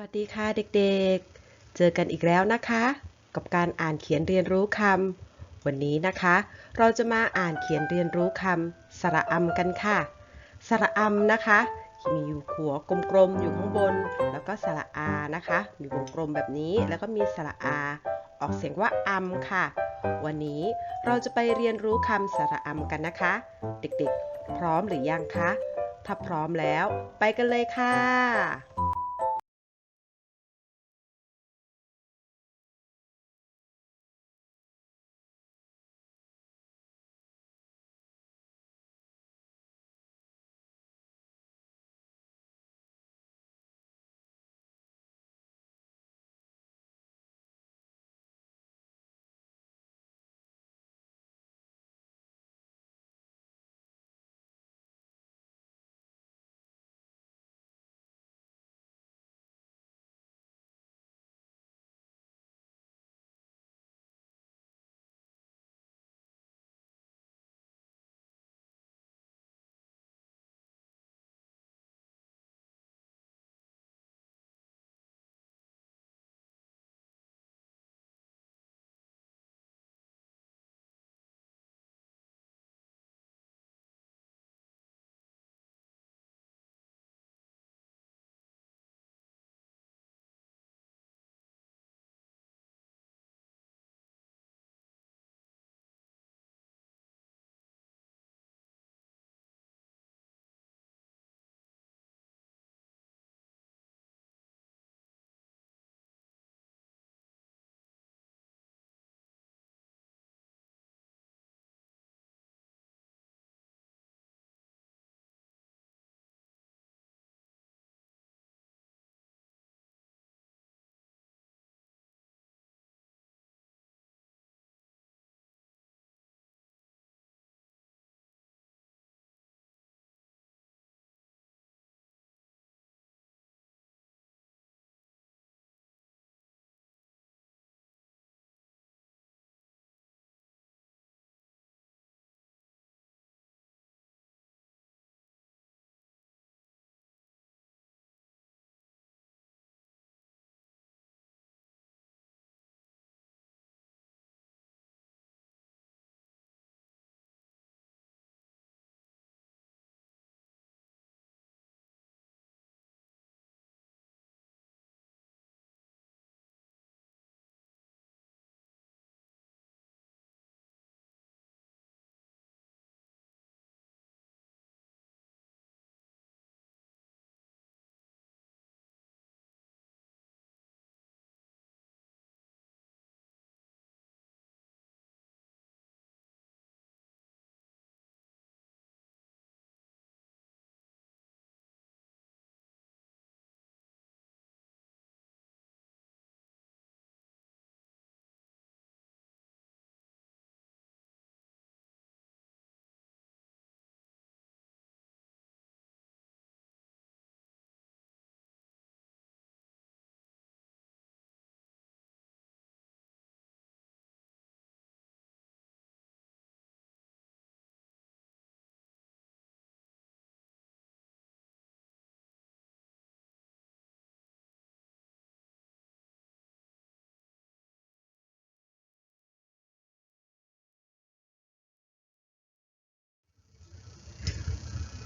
วัสดีค่ะเด็กๆ เจอกันอีกแล้วนะคะ กับการอ่านเขียนเรียนรู้คำวันนี้นะคะ เราจะมาอ่านเขียนเรียนรู้คำสระอำกันค่ะ สระอำนะคะมีอยู่หัวกลมๆอยู่ข้างบน แล้วก็สระอานะคะ มีวงกลมแบบนี้แล้วก็มีสระอา ออกเสียงว่าอำค่ะ วันนี้เราจะไปเรียนรู้คำสระอำกันนะคะ เด็กๆ พร้อมหรือยังคะถ้าพร้อมแล้ว ไปกันเลยค่ะ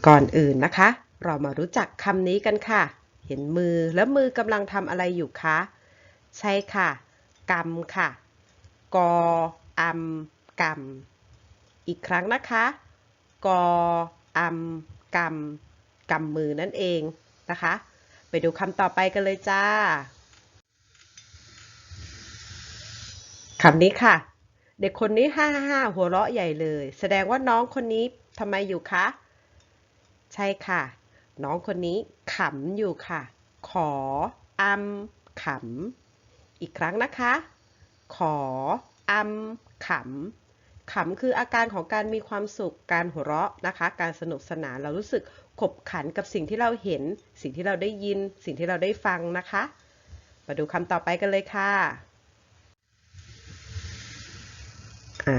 ก่อนอื่นนะคะ เรามารู้จักคำนี้กันค่ะ เห็นมือแล้วมือกำลังทำอะไรอยู่คะ ใช่ค่ะกำค่ะ กออำกำอีกครั้งนะคะ กออำกำกำมือนั่นเองนะคะ ไปดูคำต่อไปกันเลยจ้าคำนี้ค่ะ เด็กคนนี้ห้าห้าหัวเราะใหญ่เลย แสดงว่าน้องคนนี้ทำไมอยู่คะ ใช่ค่ะ น้องคนนี้ขำอยู่ค่ะ ขออำขำ อีกครั้งนะคะ ขออำขำ ขำคืออาการของการมีความสุข การหัวเราะนะคะ การสนุกสนาน เรารู้สึกขบขันกับสิ่งที่เราเห็น สิ่งที่เราได้ยิน สิ่งที่เราได้ฟังนะคะ มาดูคำต่อไปกันเลยค่ะอ่า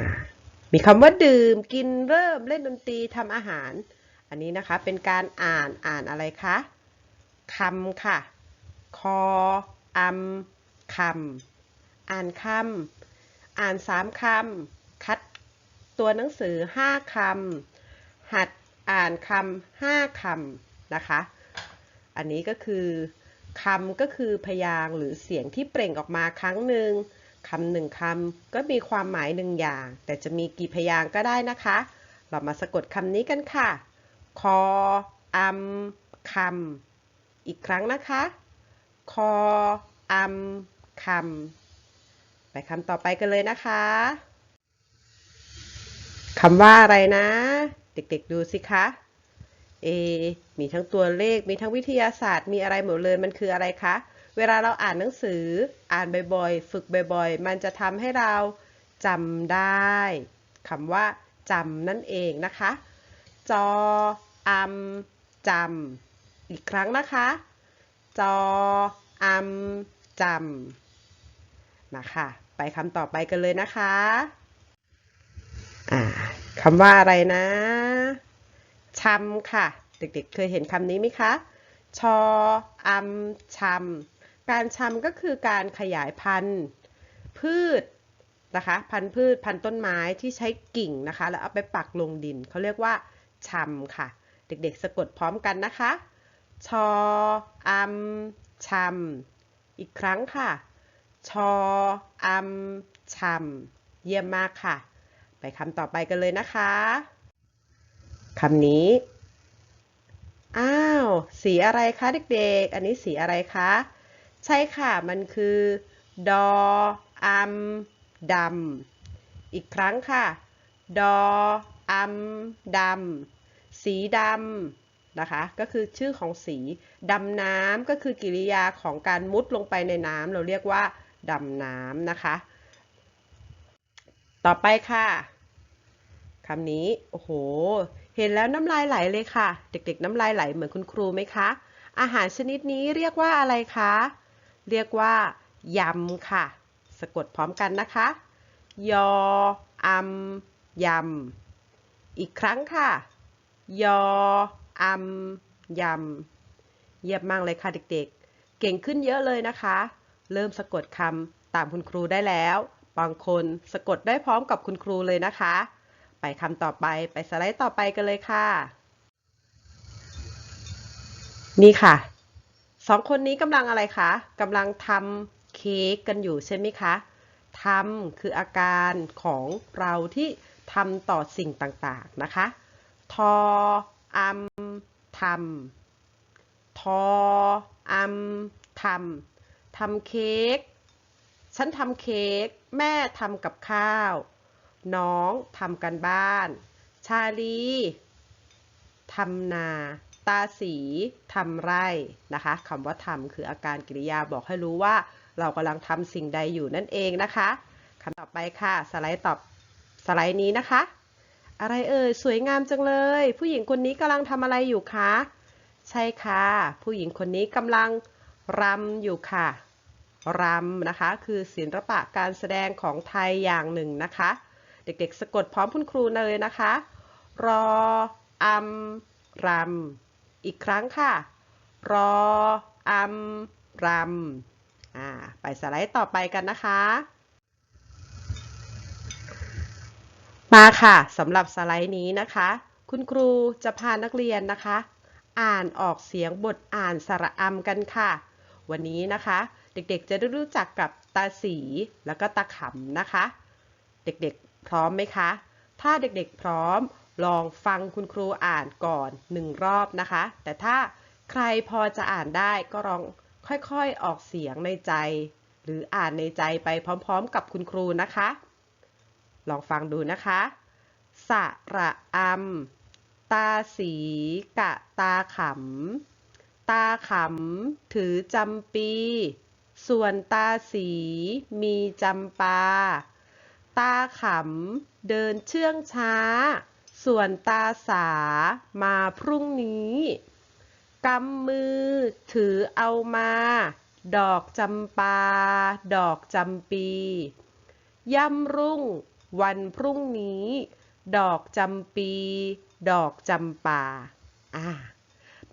มีคำว่าดื่ม กิน เริ่ม เล่นดนตรี ทำอาหาร อันนี้นะคะเป็นการอ่านอ่านอะไรคะคำค่ะ คออำคำอ่านคำอ่านสามคำคัดตัวหนังสือห้าคำหัดอ่านคำห้าคำนะคะ อันนี้ก็คือคำก็คือพยางหรือเสียงที่เปล่งออกมาครั้งหนึ่งคำหนึ่งคำก็มีความหมายหนึ่งอย่าง แต่จะมีกี่พยางก็ได้นะคะ เรามาสะกดคำนี้กันค่ะ คออำคำอีกครั้งนะคะ คออำคำไปคำต่อไปกันเลยนะคะคำว่าอะไรนะ เด็กๆดูสิคะเอมีทั้งตัวเลขมีทั้งวิทยาศาสตร์ มีอะไรหมดเลยมันคืออะไรคะ เวลาเราอ่านหนังสืออ่านบ่อยๆ ฝึกบ่อยๆ มันจะทำให้เราจำได้คำว่าจำนั่นเองนะคะ จออำจำอีกครั้งนะคะ จออำจำนะคะ ไปคำต่อไปกันเลยนะคะอ่าคำว่าอะไรนะชำค่ะ เด็กๆเคยเห็นคำนี้ไหมคะ ชออำชำการชำก็คือการขยายพันธุ์พืชนะคะ พันธุ์พืช พันธุ์ต้นไม้ที่ใช้กิ่งนะคะ แล้วเอาไปปักลงดิน เขาเรียกว่า ชำค่ะ เด็กๆ สะกดพร้อมกันนะคะ ชออำชำอีกครั้งค่ะ ชออำชำเยี่ยมมากค่ะ ไปคำต่อไปกันเลยนะคะคำนี้ อ้าว สีอะไรคะเด็กๆ อันนี้สีอะไรคะ ใช่ค่ะ มันคือ ดออัมดำอีกครั้งค่ะ ดออัมดำ สีดำนะคะ ก็คือชื่อของสีดำน้ำก็คือกิริยาของการมุดลงไปในน้ำเราเรียกว่าดำน้ำนะคะ ต่อไปค่ะคำนี้ โอ้โห เห็นแล้วน้ำลายไหลเลยค่ะ เด็กๆ น้ำลายไหลเหมือนคุณครูไหมคะ อาหารชนิดนี้เรียกว่าอะไรคะ เรียกว่ายำค่ะ สะกดพร้อมกันนะคะ ยออัมยำ อีกครั้งค่ะ ยออัมยำ เยี่ยมมากเลยค่ะเด็กๆ เก่งขึ้นเยอะเลยนะคะ เริ่มสะกดคำตามคุณครูได้แล้ว บางคนสะกดได้พร้อมกับคุณครูเลยนะคะ ไปคำต่อไป ไปสไลด์ต่อไปกันเลยค่ะ นี่ค่ะ สองคนนี้กำลังอะไรคะ กำลังทำเค้กกันอยู่ใช่ไหมคะทำคืออาการของเราที่ ทำต่อสิ่งต่างๆ นะคะ ทออัมทำทออัมทำทำเค้ก ฉันทำเค้ก แม่ทำกับข้าว น้องทำกันบ้าน ชาลีทำนา ตาสีทำไร่ นะคะคำว่าทำคืออาการกริยาบอกให้รู้ว่า เรากำลังทำสิ่งใดอยู่นั่นเองนะคะคำต่อไปค่ะ สไลด์ตอบ สไลด์นี้นะคะ อะไรเอ่ยสวยงามจังเลย ผู้หญิงคนนี้กำลังทำอะไรอยู่คะ ใช่ค่ะ ผู้หญิงคนนี้กำลังรำอยู่ค่ะรำนะคะ คือศิลปะการแสดงของไทยอย่างหนึ่งนะคะ เด็กๆ สะกดพร้อมคุณครูเลยนะคะ รออัมรำอีกครั้งค่ะ รออัมรำอ่าไปสไลด์ต่อไปกันนะคะ มาค่ะสำหรับสไลด์นี้นะคะ คุณครูจะพานักเรียนนะคะ อ่านออกเสียงบทอ่านสระอัมกันค่ะ วันนี้นะคะ เด็กๆจะได้รู้จักกับตาสีแล้วก็ตาขำนะคะ เด็กๆพร้อมไหมคะ ถ้าเด็กๆพร้อมลองฟังคุณครูอ่านก่อนหนึ่งรอบนะคะ แต่ถ้าใครพอจะอ่านได้ก็ลองค่อยๆออกเสียงในใจ หรืออ่านในใจไปพร้อมๆ กับคุณครูนะคะ ลองฟังดูนะคะ สะระอัมตาสีกะตาขำ ตาขำถือจำปี ส่วนตาสีมีจำปา ตาขำเดินเชื่องช้า ส่วนตาสามาพรุ่งนี้กำมือถือเอามา ดอกจำปา ดอกจำปี ย่ำรุ่ง วันพรุ่งนี้ ดอกจำปี ดอกจำปาอ่า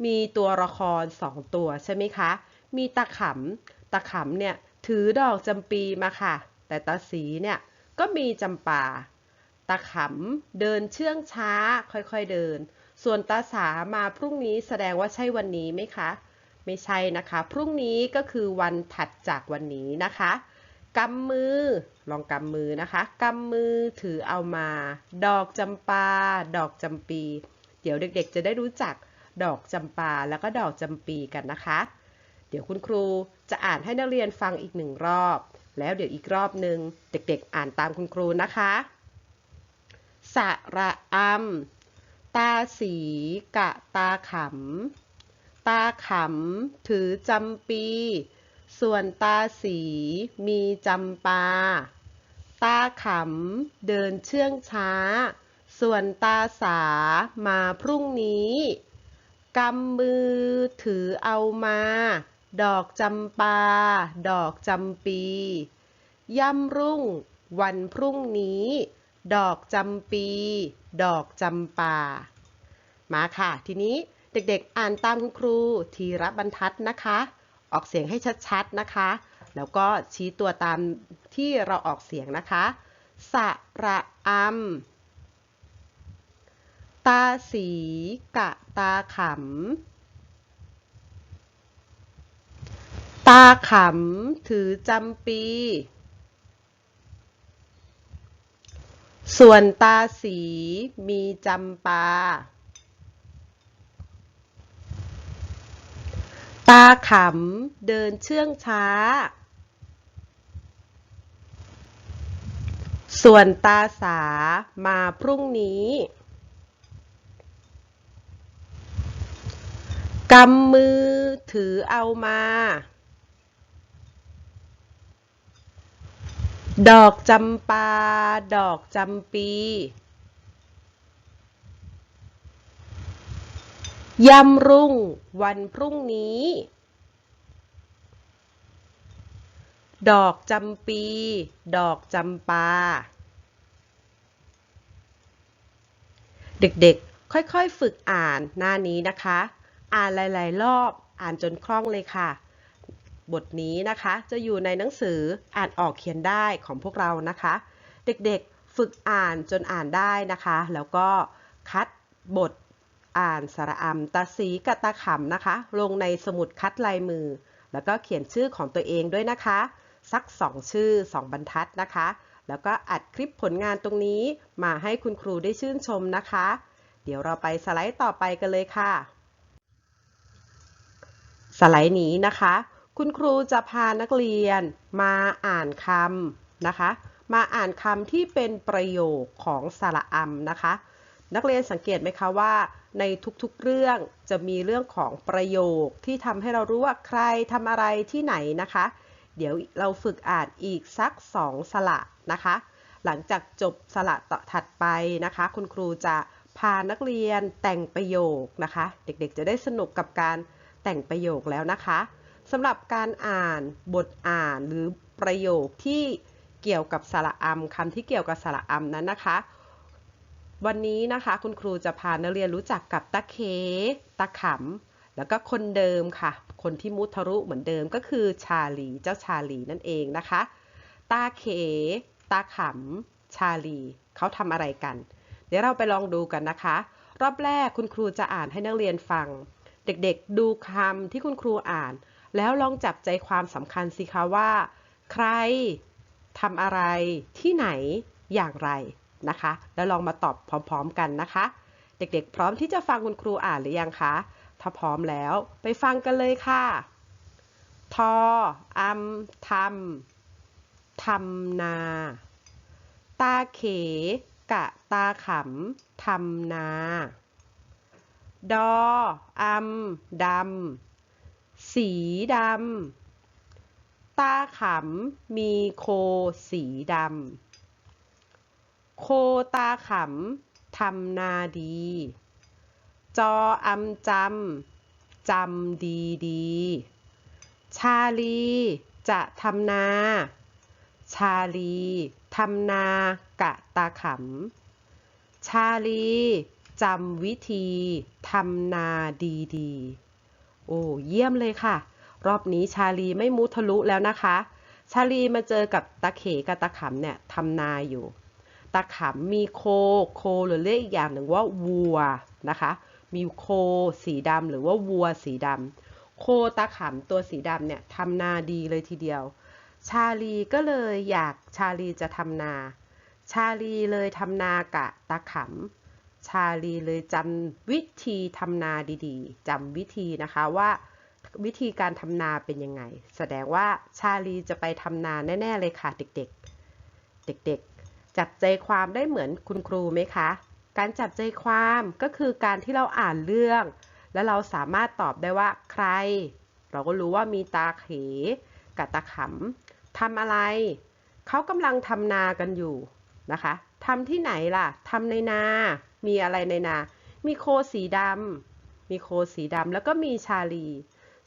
มีตัวละครสองตัวใช่ไหมคะ มีตาขำตาขำเนี่ยถือดอกจำปีมาค่ะ แต่ตาสีเนี่ยก็มีจำปาตาขำเดินเชื่องช้าค่อยๆเดิน ส่วนตาสามาพรุ่งนี้แสดงว่าใช่วันนี้ไหมคะ ไม่ใช่นะคะ พรุ่งนี้ก็คือวันถัดจากวันนี้นะคะ กำมือ ลองกำมือนะคะกำมือถือเอามา ดอกจำปา ดอกจำปี เดี๋ยวเด็กๆ จะได้รู้จักดอกจำปาแล้วก็ดอกจำปีกันนะคะ เดี๋ยวคุณครูจะอ่านให้นักเรียนฟังอีกหนึ่งรอบ แล้วเดี๋ยวอีกรอบหนึ่งเด็กๆ อ่านตามคุณครูนะคะ สระอำตาสีกะตาขำ ตาขำถือจำปี ส่วนตาสีมีจำปา ตาขำเดินเชื่องช้า ส่วนตาสามาพรุ่งนี้กำมือถือเอามา ดอกจำปา ดอกจำปี ย่ำรุ่ง วันพรุ่งนี้ ดอกจำปี ดอกจำปา มาค่ะ ทีนี้เด็กๆอ่านตามคุณครูทีละบรรทัดนะคะ ออกเสียงให้ชัดๆนะคะ แล้วก็ชี้ตัวตามที่เราออกเสียงนะคะ สระอำตาสีกะตาขำ ตาขำถือจำปี ส่วนตาสีมีจำปา ตาขำเดินเชื่องช้า ส่วนตาสามาพรุ่งนี้กำมือถือเอามา ดอกจำปา ดอกจำปี ยำรุ่งวันพรุ่งนี้ ดอกจำปี ดอกจำปา เด็กๆ ค่อยๆ ฝึกอ่านหน้านี้นะคะ อ่านหลายๆ รอบ อ่านจนคล่องเลยค่ะ บทนี้นะคะจะอยู่ในหนังสืออ่านออกเขียนได้ของพวกเรานะคะ เด็กๆ ฝึกอ่านจนอ่านได้นะคะ แล้วก็คัดบท อ่านสระอำตาสีกับตาขำนะคะ ลงในสมุดคัดลายมือ แล้วก็เขียนชื่อของตัวเองด้วยนะคะ สัก 2 ชื่อ 2 บรรทัดนะคะ แล้วก็อัดคลิปผลงานตรงนี้มาให้คุณครูได้ชื่นชมนะคะ เดี๋ยวเราไปสไลด์ต่อไปกันเลยค่ะ สไลด์นี้นะคะ คุณครูจะพานักเรียนมาอ่านคำนะคะ มาอ่านคำที่เป็นประโยคของสระอำนะคะ นักเรียนสังเกตไหมคะว่า ในทุกๆเรื่องจะมีเรื่องของประโยคที่ทำให้เรารู้ว่าใครทำอะไรที่ไหนนะคะ เดี๋ยวเราฝึกอ่านอีกสักสองสระนะคะ หลังจากจบสระต่อถัดไปนะคะ คุณครูจะพานักเรียนแต่งประโยคนะคะ เด็กๆ จะได้สนุกกับการแต่งประโยคแล้วนะคะสำหรับการอ่านบทอ่านหรือประโยคที่เกี่ยวกับสระอำคำที่เกี่ยวกับสระอำนั้นนะคะ วันนี้นะคะคุณครูจะพานักเรียนรู้จักกับตาเคตาขำ แล้วก็คนเดิมค่ะ คนที่มุทะรุเหมือนเดิมก็คือชาลี เจ้าชาลีนั่นเองนะคะ ตาเค ตาขำ ชาลี เขาทำอะไรกัน เดี๋ยวเราไปลองดูกันนะคะ รอบแรกคุณครูจะอ่านให้นักเรียนฟัง เด็กๆดูคำที่คุณครูอ่าน แล้วลองจับใจความสำคัญสิคะว่า ใครทำอะไรที่ไหนอย่างไร นะคะ แล้วลองมาตอบพร้อมๆกันนะคะ เด็กๆ พร้อมที่จะฟังคุณครูอ่านหรือยังคะ ถ้าพร้อมแล้วไปฟังกันเลยค่ะ ทออำทำทำนา ตาเข กะตาขำทำนา ดออำดำสีดำตาขำมีโคสีดำ ตาขำทำนาดี จออำจำจำดีดี ชาลีจะทำนา ชาลีทำนากะตาขำ ชาลีจำวิธีทำนาดีดีโอ้เยี่ยมเลยค่ะ รอบนี้ชาลีไม่มุทะลุแล้วนะคะ ชาลีมาเจอกับตาเขกับตาขำเนี่ยทำนาอยู่ ตาขำมีโค โคหรือเรียกอีกอย่างหนึ่งว่าวัวนะคะ มีโคสีดำหรือว่าวัวสีดำโคตาขำตัวสีดำเนี่ยทำนาดีเลยทีเดียว ชาลีก็เลยอยากชาลีจะทำนา ชาลีเลยทำนากะตาขำชาลีเลยจำวิธีทำนาดีๆจำวิธีนะคะว่าวิธีการทำนาเป็นยังไง แสดงว่าชาลีจะไปทำนาแน่ ๆ เลยค่ะเด็กๆ เด็กๆ จับใจความได้เหมือนคุณครูไหมคะ การจับใจความก็คือการที่เราอ่านเรื่อง แล้วเราสามารถตอบได้ว่าใคร เราก็รู้ว่ามีตาเขกับตาขำทำอะไร เขากำลังทำนากันอยู่นะคะทำที่ไหนล่ะทำในนา มีอะไรในนา มีโคสีดำมีโคสีดำแล้วก็มีชาลี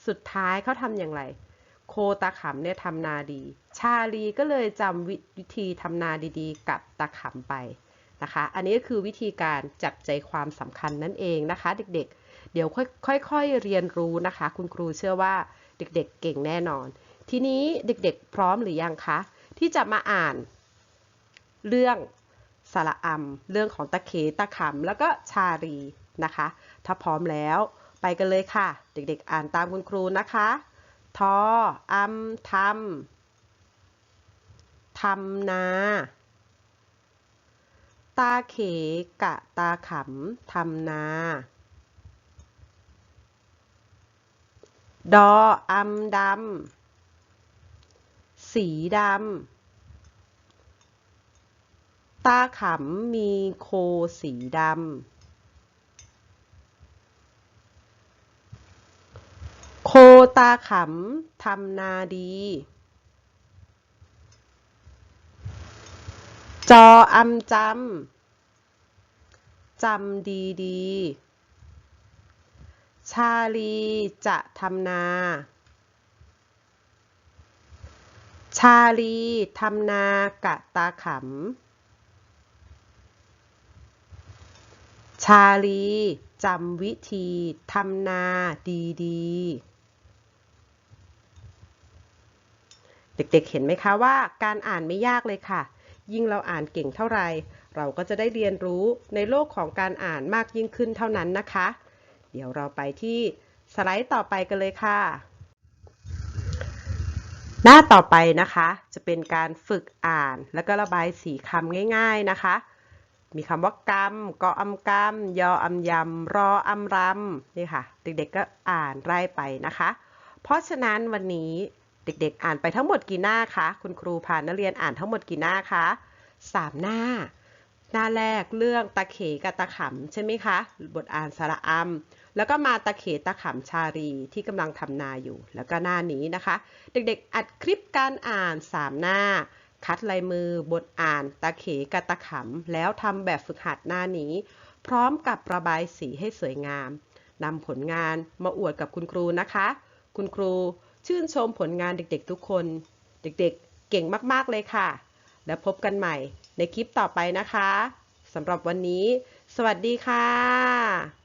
สุดท้ายเขาทำอย่างไร โคตาขำเนี่ยทำนาดี ชาลีก็เลยจำวิวธีทำนาดีๆ กับตาขำไปนะคะ อันนี้ก็คือวิธีการจับใจความสำคัญนั่นเองนะคะ เด็กๆ เดี๋ยวค่อยๆเรียนรู้นะคะ คุณครูเชื่อว่าเด็กๆ เก่งแน่นอน ทีนี้เด็กๆ พร้อมหรือยังคะ ที่จะมาอ่านเรื่องสระอัมเรื่องของตะเขตะขำแล้วก็ชาลีนะคะ ถ้าพร้อมแล้วไปกันเลยค่ะ เด็กๆ อ่านตามคุณครูนะคะ ทออัมทำทำนา ตาเขกะตาขำทำนา ดออัมดำ สีดำ ตาขำมีโคสีดำ โค ตาขำทำนาดี จออำจำจำดีดี ชาลีจะทำนา ชาลีทำนากะตาขำชาลีจำวิธีทำนาดีๆ เด็กๆเห็นไหมคะว่าการอ่านไม่ยากเลยค่ะ ยิ่งเราอ่านเก่งเท่าไหร่เราก็จะได้เรียนรู้ในโลกของการอ่านมากยิ่งขึ้นเท่านั้นนะคะ เดี๋ยวเราไปที่สไลด์ต่อไปกันเลยค่ะ หน้าต่อไปนะคะ จะเป็นการฝึกอ่านแล้วก็ระบายสีคำง่าย ๆนะคะ มีคำว่ากำกออำกำยออำยำรออำรำนี่ค่ะ เด็กๆก็อ่านไล่ไปนะคะ เพราะฉะนั้นวันนี้ เด็กๆ อ่านไปทั้งหมดกี่หน้าคะ คุณครูพานักเรียนอ่านทั้งหมดกี่หน้าคะสามหน้า หน้าแรกเรื่องตะเขกับตะขำใช่ไหมคะ บทอ่านสระอัมแล้วก็มาตะเขตะขำชารีที่กำลังทำนาอยู่ แล้วก็หน้านี้นะคะ เด็กๆ อัดคลิปการอ่าน3หน้า คัดลายมือบทอ่านตะเขกับตะขำแล้วทำแบบฝึกหัดหน้านี้ พร้อมกับระบายสีให้สวยงามนำผลงานมาอวดกับคุณครูนะคะ คุณครู ชื่นชมผลงานเด็กๆทุกคน เด็กๆ เก่งมากๆเลยค่ะ แล้วพบกันใหม่ในคลิปต่อไปนะคะสำหรับวันนี้ สวัสดีค่ะ